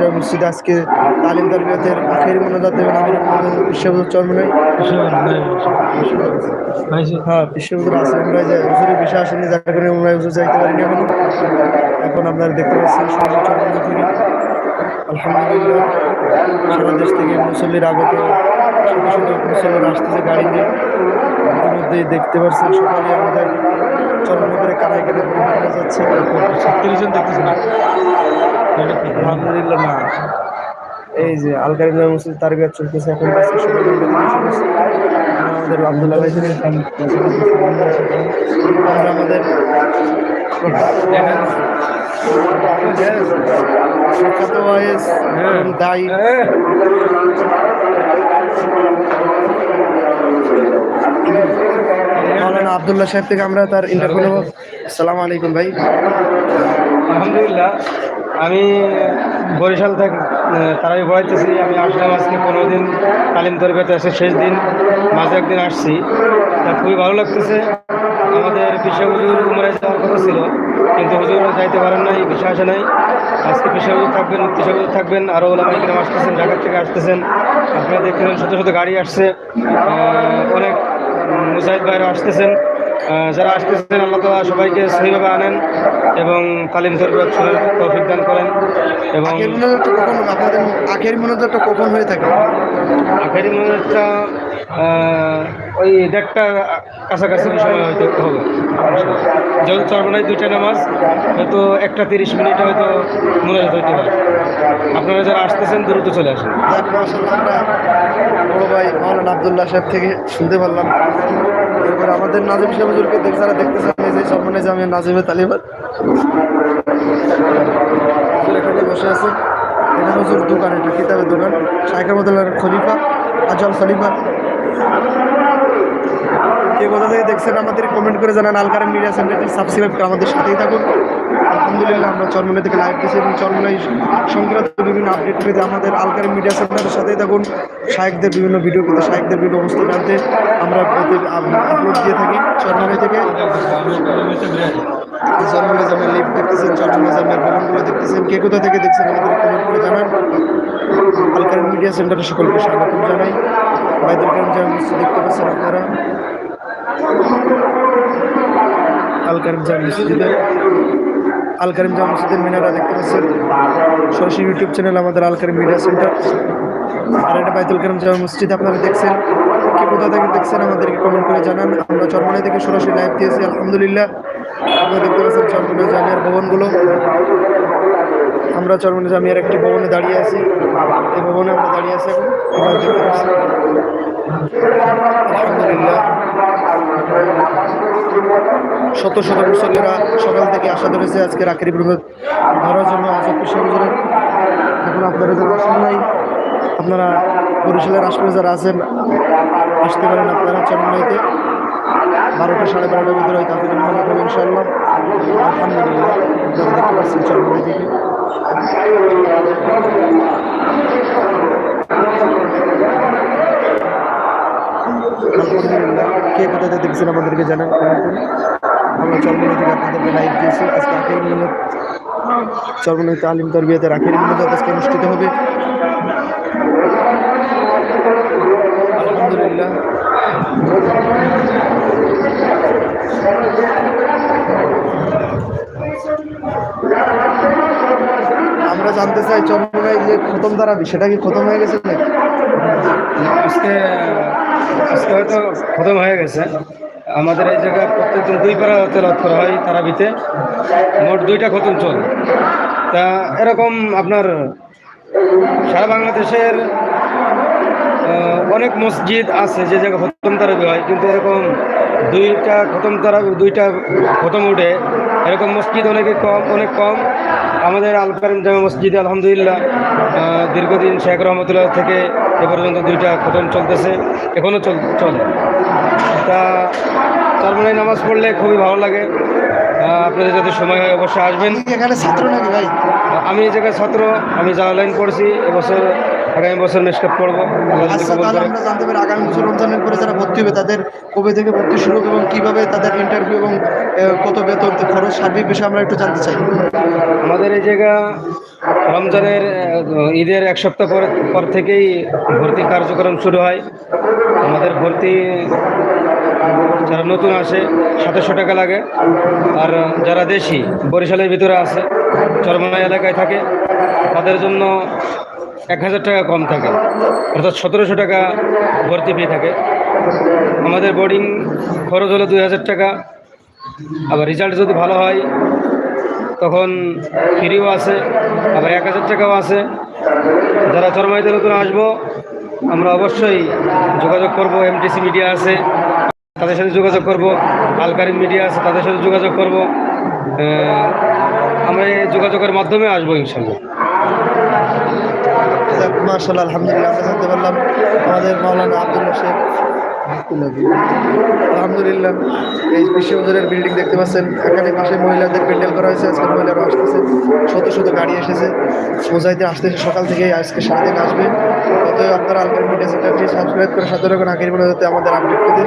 জামে মসজিদে আজকে তালিম তারবিয়াতের আখের মোনাজাত দেবেন আমির বিশ্ববুদ্ধ চরমনাই। হ্যাঁ বিশ্ববুদ্ধ আছে আমরা যে হুজুরের বিষয় আসেনি, যার কারণে আমরা হুজুর যাইতে পারিনি এখনও। এখন আপনারা দেখতে পাচ্ছেন চরমনাই থেকে আলহামদুলিল্লাহ, সারা দেশ থেকে মুসল্লির আগত মুসল্লিরা আসতেছে গাড়ি নিয়ে। ইতিমধ্যেই দেখতে পাচ্ছেন সকালে আমাদের চরমনাই করে কানায় পরিবর্তন যাচ্ছে। ছত্রিশ জন দেখতেছি আলহামদুলিল্লাহ, না। এই যে আলকারি মসজিদ তার বিয়ার চলতেছে এখন। আমাদের আবদুল্লাহ ভাই আমাদের আবদুল্লাহ সাহেব থেকে আমরা তার ইন্টারভিউ নেব। আলাইকুম ভাই। আলহামদুলিল্লাহ। আমি বরিশাল থেকে তারাই পড়াইতেছি। আমি আসলাম আজকে পনেরো দিন তালিম তরবিয়াতে আসে শেষ দিন, মাঝে একদিন আসছি। তা খুবই ভালো লাগতেছে। আমাদের পেশা হুজুর উমরায় যাওয়ার কথা ছিল, কিন্তু হুজুর যাইতে পারেন নাই, পেশা আসে নাই। আজকে পেশা হুজুর থাকবেন, পেশা হুজুর থাকবেন আরও ওলামা ইকরাম আসতেছেন, ঢাকা থেকে আসতেছেন। আপনারা দেখতেছেন শত শত গাড়ি আসছে অনেক মুজাহিদ ভাইরা আসতেছেন। যারা আসতেছেন আল্লাহ তালা সবাইকে সহিভাবে আনেন এবং তালিম তরবিয়ত শোনার তৌফিক দান করেন এবং আখের মনোজাতটা কখন আপনাদের আখের মনোজাতটা কখন হয়ে থাকে? আখেরি মনোজটা ওই দেড়টা কাছাকাছি সময় হয়তো হবে। যেহেতু চরমনায় দুইটা নামাজ হয়তো একটা তিরিশ মিনিটে হয়তো মনোজাত হইতে পারে। আপনারা যারা আসতেছেন দ্রুত চলে আসেন। বড় ভাই মাওলানা আবদুল্লাহ সাহেব থেকে শুনতে পারলাম। আমাদের নাজিম সাহেব হুজুরকে দেখ যারা দেখতেছেন যে সম্মানে জামিয়া নাজিমে তালিবান এখানে বসে আছে। এটা হুজুর দোকান, এটা কিতাবের দোকান। শাইখের মধ্যে খলিফা আজল খলিফা। কে কোথা থেকে দেখছেন আমাদের কমেন্ট করে জানান। আলকার মিডিয়া সেন্টারটি সাবস্ক্রাইব করে আমাদের সাথেই থাকুন। আলহামদুলিল্লাহ আমরা চরমনে থেকে লাইভ দিচ্ছি এবং চরমনাই সংক্রান্ত বিভিন্ন আপডেট পেতে আমাদের আলকারি মিডিয়া সেন্টারের সাথেই থাকুন। শাহেকদের বিভিন্ন ভিডিও পেতে শাহেকদের বিভিন্ন অবস্থা জানতে আমরা আপলোড দিয়ে থাকি চরমনাই থেকে। চরমনাই জামের লিভ দেখতেছেন, চরমনাই জামের ভবনগুলো দেখতেছেন। কে কোথা থেকে দেখছেন আমাদের কমেন্ট করে জানান। আলকার মিডিয়া সেন্টারে সকলকে স্বাগতম জানাই। বাইদুল জামা দেখতে পাচ্ছেন আপনারা। আল কারিম জামা আল কারিম জামা মসজিদের মিনারা দেখতে পাচ্ছেন। সরাসরি ইউটিউব চ্যানেল আমাদের আল কারিম মিডিয়া সেন্টার। আর এটা বাইতুল কারিম জামা মসজিদ, আপনারা দেখছেন। কে কোথা থেকে দেখছেন আমাদেরকে কমেন্ট করে জানান। আমরা চরমনাই থেকে সরাসরি লাইভ দিয়েছি, আলহামদুলিল্লাহ। আপনারা দেখতে পাচ্ছেন চরমনাই জামিয়ার ভবনগুলো। আমরা চরমনাই জামিয়ার একটি ভবনে দাঁড়িয়ে আছি। এই ভবনে আমরা দাঁড়িয়ে আছি এখন। আলহামদুলিল্লাহ। শত শত মুসল্লিরা সকাল থেকে আশা ধরেছে আজকে রাখের বিরোধ। ধরার জন্য আজব বিশ্ববিদ্যালয় এখন আপনারা যারা আসেন নাই, আপনারা বরিশালের আশপাশে যারা আছেন, আসতে পারেন আপনারা চরমনাইতে বারোটা সাড়ে বারোটার ভিতরে হয়তো আপনাদের মনে হবে ইনশাল্লাহ আলহামদুলিল্লাহ দেখতে পাচ্ছেন চরমনাই থেকে। কে কোথাতে দেখছেন আমাদেরকে জানান আমরা চরমনাই থেকে আপনাদেরকে লাইভ দিয়েছি। আজকে আখের মিলত চরমনাই তালিম তরবিয়াতে আখের মিলত আজকে অনুষ্ঠিত হবে। আলহামদুলিল্লাহ। আমরা জানতে চাই চরমনাই যে খতম দাঁড়াবি সেটা কি খতম হয়ে গেছে আজকে হয়তো খতম হয়ে গেছে। আমাদের এই জায়গায় প্রত্যেকদিন দুই পারা তেলাত করা হয় তারাবিতে। মোট দুইটা খতম চলে। তা এরকম আপনার সারা বাংলাদেশের অনেক মসজিদ আছে যে জায়গায় খতম তারাবি হয়, কিন্তু এরকম দুইটা খতম তারাবি, দুইটা খতম উঠে এরকম মসজিদ অনেকে কম, অনেক কম। আমাদের আল কারিম জামা মসজিদে আলহামদুলিল্লাহ দীর্ঘদিন শেখ রহমতুল্লাহ থেকে এ পর্যন্ত দুইটা খতম চলতেছে এখনও চল চলে। তা তার মানে নামাজ পড়লে খুবই ভালো লাগে। আপনাদের যাতে সময় হয় অবশ্যই আসবেন। এখানে ছাত্র নাকি ভাই? আমি এই জায়গায় ছাত্র আমি জালালাইন পড়ছি এবছর আগামী বছর আল্লাহ যদি আচ্ছা। আমরা জানতে পারি আগামী বছর রমজানের পরে যারা ভর্তি হবে তাদের কবে থেকে ভর্তি শুরু হবে এবং কীভাবে তাদের ইন্টারভিউ এবং কত বেতন খরচ সার্বিক বিষয়ে আমরা একটু জানতে চাই। আমাদের এই জায়গা রমজানের ঈদের এক সপ্তাহ পর পর থেকেই ভর্তি কার্যক্রম শুরু হয়। আমাদের ভর্তি যারা নতুন আসে সাতাশশো টাকা লাগে। আর যারা দেশি বরিশালের ভিতরে আছে চরমনাই এলাকায় থাকে তাদের জন্য এক হাজার টাকা কম থাকে। অর্থাৎ সতেরোশো টাকা ভর্তি ফি থাকে। আমাদের বোর্ডিং খরচ হলো দুই হাজার টাকা। আবার রেজাল্ট যদি ভালো হয়, তখন ফ্রিও আছে, আবার এক হাজার টাকাও আছে। যারা চরমাইতে নতুন আসব, আমরা অবশ্যই যোগাযোগ করব। এমটিসি মিডিয়া আছে, তাদের সাথে যোগাযোগ করব। আলকারিন মিডিয়া আছে, তাদের সাথে যোগাযোগ করব। আমরা যোগাযোগের মাধ্যমে আসব ইনশাল্লাহ। মার্শাল্লাহ, আলহামদুলিল্লাহ, আমরা জানতে পারলাম আমাদের মৌলানা আবদুল্লা শেখ আলহামদুলিল্লাহ, এই বিশ্ববিদ্যালয়ের বিল্ডিং দেখতে পাচ্ছেন। এখানে মাসে মহিলাদের প্যান্ডেল করা হয়েছে। আজকে মহিলারা আসতেছে শত শত গাড়ি এসেছে। সোজাইতে আসতেছে সকাল থেকে আজকে সারাদিন আসবে। অতএব আপনারা আলকার মিডিয়া সেক্টরটি সাবস্ক্রাইব করে সাথে রাখুন আগের মনে হতে আমাদের আপডেট পেতে।